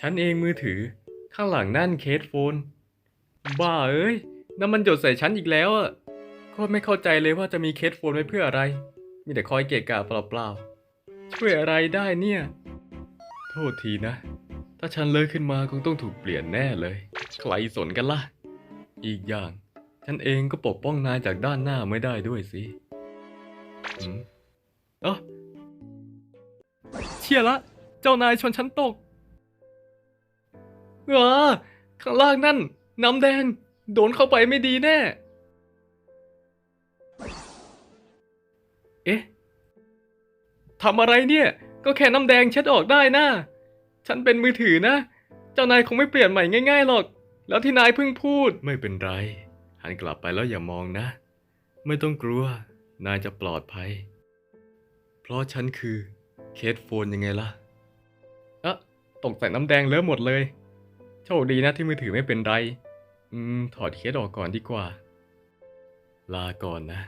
ฉันเองมือถือ ข้างหลังนั่นเคสโฟน บ้าเอ้ยนั่นมันหยดใส่ฉันอีกแล้วอะโคตรไม่เข้าใจเลยว่าจะมีเคสโฟนไว้เพื่ออะไร มีแต่คอยเกะกะเปล่าๆ ช่วยอะไรได้เนี่ย โทษทีนะ ถ้าฉันเลิกขึ้นมาคงต้องถูกเปลี่ยนแน่เลย ใครสนกันล่ะ อีกอย่าง ฉันเองก็ปกป้องนายจากด้านหน้าไม่ได้ด้วยสิอืมเอ้อเชี่ยละ เจ้านายชนฉันตก เออข้างล่างนั่น น้ำแดง โดนเข้าไปไม่ดีแน่ เอ๊ะทำอะไรเนี่ย ก็แค่น้ำแดงเช็ดออกได้นะฉันเป็นมือถือนะ เจ้านายคงไม่เปลี่ยนใหม่ง่ายๆหรอก แล้วที่นายเพิ่งพูดไม่เป็นไร หันกลับไปแล้วอย่ามองนะ ไม่ต้องกลัว นายจะปลอดภัย เพราะฉันคือเคสโฟนยังไงล่ะเอะ ตกใส่น้ำแดงเลอะหมดเลย โชคดีนะที่มือถือไม่เป็นไร อืม ถอดเคสออกก่อนดีกว่า ลาก่อนนะ